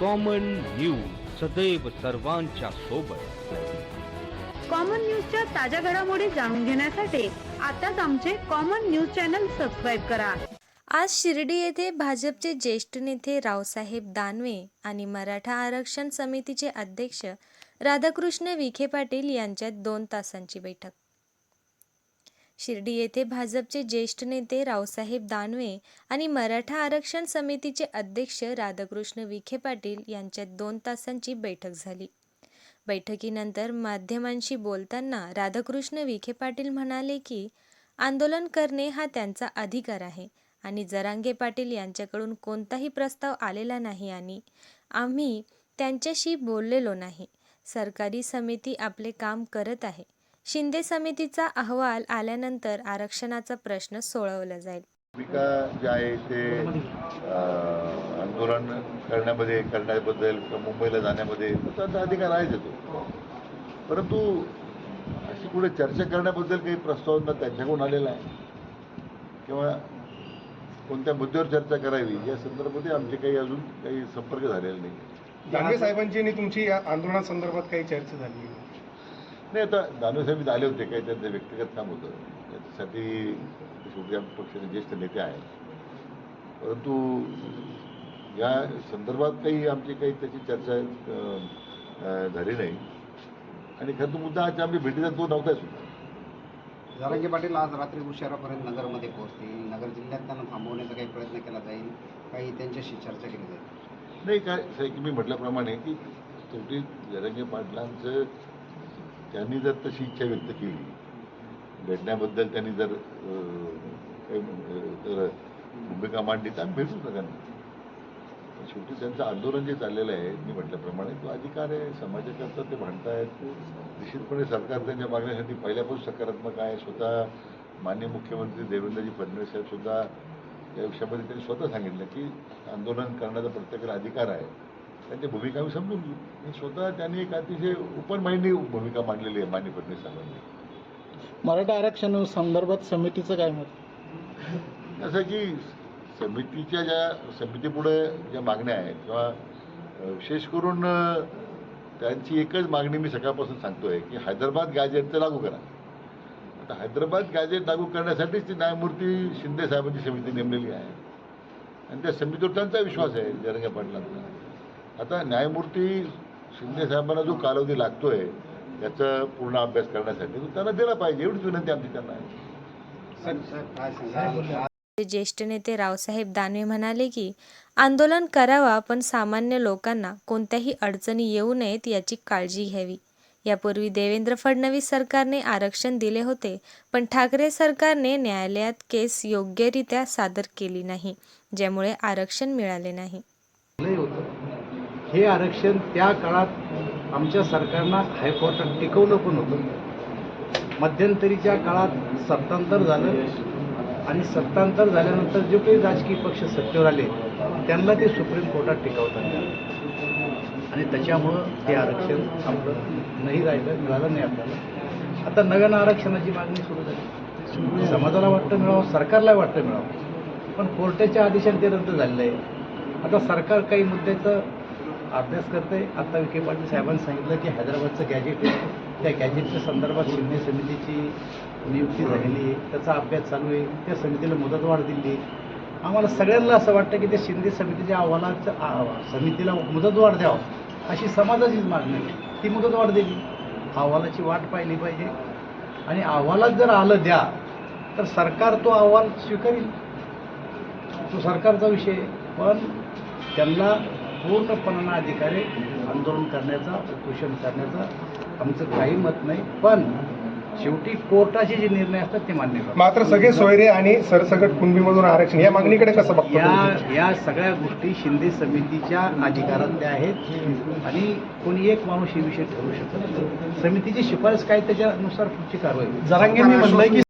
Common news सदैव सर्वांच्या सोबत. कॉमन न्यूजच्या ताज्या घडामोडी जाणून घेण्यासाठी आताच आमचे कॉमन न्यूज चॅनल सबस्क्राईब करा. आज शिर्डी येथे भाजपचे ज्येष्ठ नेते रावसाहेब दानवे आणि मराठा आरक्षण समितीचे अध्यक्ष राधाकृष्ण विखे पाटील यांच्यात दोन तासांची बैठक. शिर्डी येथे भाजपचे ज्येष्ठ नेते रावसाहेब दानवे आणि मराठा आरक्षण समितीचे अध्यक्ष राधाकृष्ण विखे पाटील यांच्यात दोन तासांची बैठक झाली. बैठकीनंतर माध्यमांशी बोलताना राधाकृष्ण विखे पाटील म्हणाले की आंदोलन करणे हा त्यांचा अधिकार आहे आणि जरांगे पाटील यांच्याकडून कोणताही प्रस्ताव आलेला नाही आणि आम्ही त्यांच्याशी बोललेलो नाही. सरकारी समिती आपले काम करत आहे. शिंदे समितीचा अहवाल आल्यानंतर आरक्षणाचा प्रश्न सोडवला जाईल. भूमिका जे आहे ते आंदोलन करण्यामध्ये करण्याबद्दल किंवा मुंबईला जाण्यामध्ये तो त्यांचा अधिकार आहेच येतो परंतु अशी कुठे चर्चा करण्याबद्दल काही प्रस्ताव ना त्यांच्याकडून आलेला आहे किंवा कोणत्या मुद्द्यावर चर्चा करावी या संदर्भामध्ये आमचे काही अजून काही संपर्क झालेले नाही साहेबांची आणि तुमची या आंदोलनासंदर्भात काही चर्चा झाली नाही आता दानवे साहेब इथं आले होते काही त्यांचं व्यक्तिगत काम होतं. त्याच्यासाठी शेवटी आमच्या पक्षाचे ज्येष्ठ नेते आहेत. परंतु या संदर्भात काही आमची काही त्याची चर्चा झाली नाही. आणि खरं तो मुद्दा आज आम्ही भेटीचा तो नव्हता सुद्धा. जरांगे पाटील आज रात्री उशिरापर्यंत नगरमध्ये पोहोचतील. नगर जिल्ह्यात त्यांना थांबवण्याचा काही प्रयत्न केला जाईल. काही त्यांच्याशी चर्चा केली जाईल. नाही काय मी म्हटल्याप्रमाणे की शेवटी जरंगे पाटलांचं त्यांनी जर तशी इच्छा व्यक्त केली भेटण्याबद्दल त्यांनी जर काही तर भूमिका मांडली तर आम्ही भेटू सगळ्यांना. शेवटी त्यांचं आंदोलन जे चाललेलं आहे मी म्हटल्याप्रमाणे तो अधिकार आहे समाजाकरता ते म्हणतायत निश्चितपणे सरकार त्यांच्या मागण्यासाठी पहिल्यापासून सकारात्मक आहे. स्वतः माननीय मुख्यमंत्री देवेंद्रजी फडणवीस साहेब सुद्धा या विषयामध्ये त्यांनी स्वतः सांगितलं की आंदोलन करण्याचा प्रत्येकाला अधिकार आहे. त्यांची भूमिका आम्ही समजून घेऊ. स्वतः त्यांनी एक अतिशय ओपन माइंडली भूमिका मांडलेली आहे माननीय फडणवीस साहेबांनी मराठा आरक्षण संदर्भात समितीचं काय मत? असं की समितीच्या ज्या समितीपुढे ज्या मागण्या आहेत किंवा विशेष करून त्यांची एकच मागणी मी सकाळपासून सांगतोय की हैदराबाद गॅजेट लागू करा. आता हैदराबाद गॅजेट लागू करण्यासाठीच ती न्यायमूर्ती शिंदे साहेबांची समिती नेमलेली आहे. आणि त्या समितीवर त्यांचा विश्वास आहे जरंगे पाटलांचा. आता न्यायमूर्ती शिंदे साहेबांना जो कालावधी लागतोय त्याचा पूर्ण अभ्यास करण्यासाठी तो त्यांना दिला पाहिजे एवढीच विनंती आमची त्यांना ज्येष्ठ नेते रावसाहेब दानवे म्हणाले की आंदोलन करावा पण सामान्य लोकांना कोणत्याही अडचणी येऊ नयेत याची काळजी घ्यावी. यापूर्वी देवेंद्र फडणवीस सरकारने आरक्षण दिले होते पण ठाकरे सरकारने न्यायालयात केस योग्यरित्या सादर केली नाही ज्यामुळे आरक्षण मिळाले नाही. हे आरक्षण त्या काळात आमच्या सरकारनं हायकोर्टात टिकवलं पण होतं. मध्यंतरीच्या काळात सत्तांतर झालं आणि सत्तांतर झाल्यानंतर जे काही राजकीय पक्ष सत्तेवर आले त्यांना ते सुप्रीम कोर्टात टिकवतात. आणि त्याच्यामुळं ते आरक्षण आपलं नाही राहिलं मिळालं नाही आपल्याला. आता नव्यानं आरक्षणाची मागणी सुरू झाली. समाजाला वाटतं मिळावं सरकारला वाटतं मिळावं. पण कोर्टाच्या आदेशाने ते रद्द झालेलं आहे. आता सरकार काही मुद्द्याचं अभ्यास करते आता विखे पाटील साहेबांनी सांगितलं की हैदराबादचं गॅजेट आहे. त्या गॅजेटच्या संदर्भात शिंदे समितीची नियुक्ती झालेली आहे. त्याचा अभ्यास चालू आहे. त्या समितीला मुदतवाढ दिली आम्हाला सगळ्यांना असं वाटतं की त्या शिंदे समितीच्या अहवालाचं समितीला मुदतवाढ द्यावं. अशी समाजाचीच मागणी आहे. ती मुदतवाढ दिली. अहवालाची वाट पाहिली पाहिजे. आणि अहवालात जर आलं द्या तर सरकार तो अहवाल स्वीकारेल. तो सरकारचा विषय पण त्यांना पूर्णपणानं अधिकार आंदोलन करण्याचा उपोषण करण्याचा आमचं काही मत नाही पण शेवटी कोर्टाचे जे निर्णय असतात ते मान्य करतात मात्र सगळे सोयरे आणि सरसकट कुणबीमधून आरक्षण या मागणीकडे कसं बघतो या? या सगळ्या गोष्टी शिंदे समितीच्या अधिकारातल्या आहेत आणि कोणी एक माणूस हे विषय ठरवू शकत नाही. समितीची शिफारस काय त्याच्यानुसार पुढची कारवाई होईल. जरांगेंनी म्हणलंय की